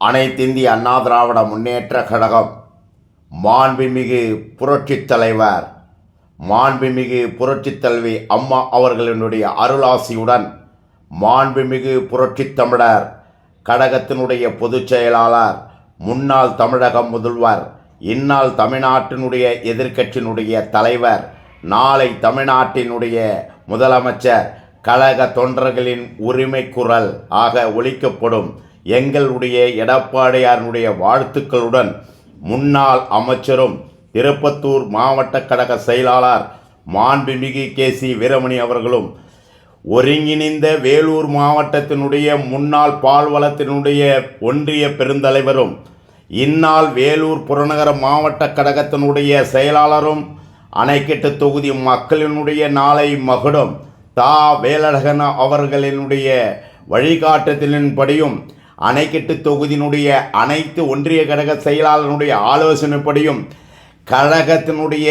அனைத்திந்திய அண்ணா திராவிட முன்னேற்ற கழகம். மாண்புமிகு புரட்சித் தலைவர் மாண்புமிகு புரட்சித் தலைவி அம்மா அவர்களினுடைய அருளாசியுடன் மாண்புமிகு புரட்சித் தமிழர் கழகத்தினுடைய பொதுச் செயலாளர் முன்னாள் தமிழக முதல்வர் இந்நாள் தமிழ்நாட்டினுடைய எதிர்க்கட்சியினுடைய தலைவர் நாளை தமிழ்நாட்டினுடைய முதலமைச்சர் கழக தொண்டர்களின் உரிமை குரல் ஆக ஒழிக்கப்படும் எங்களுடைய எடப்பாடியாருடைய வாழ்த்துக்களுடன் முன்னாள் அமைச்சரும் திருப்பத்தூர் மாவட்ட கழக செயலாளர் மாண்புமிகு கே சி வீரமணி அவர்களும் ஒருங்கிணைந்த வேலூர் மாவட்டத்தினுடைய முன்னாள் பால்வளத்தினுடைய ஒன்றிய பெருந்தலைவரும் இந்நாள் வேலூர் புறநகர மாவட்ட கழகத்தினுடைய செயலாளரும் அணைக்கட்டு தொகுதி மக்களினுடைய நாளை மகுடம் தா. வேலழகன் அவர்களினுடைய வழிகாட்டுதலின்படியும் அணைக்கட்டு தொகுதியினுடைய அனைத்து ஒன்றிய கழக செயலாளருடைய ஆலோசனைப்படியும் கழகத்தினுடைய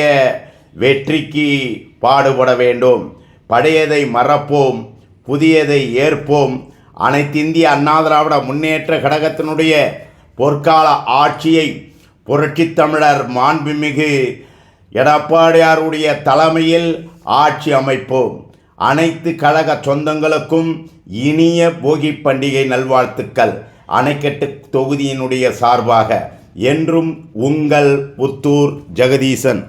வெற்றிக்கு பாடுபட வேண்டும். பழையதை மறப்போம் புதியதை ஏற்போம். அனைத்திந்திய அண்ணா திராவிட முன்னேற்ற கழகத்தினுடைய பொற்கால ஆட்சியை புரட்சித் தமிழர் மாண்புமிகு எடப்பாடியாருடைய தலைமையில் ஆட்சி அமைப்போம். அனைத்து கழக சொந்தங்களுக்கும் இனிய போகி பண்டிகை நல்வாழ்த்துக்கள். அணைக்கட்டு தொகுதியினுடைய சார்பாக என்றும் உங்கள் புத்தூர் ஜெகதீசன்.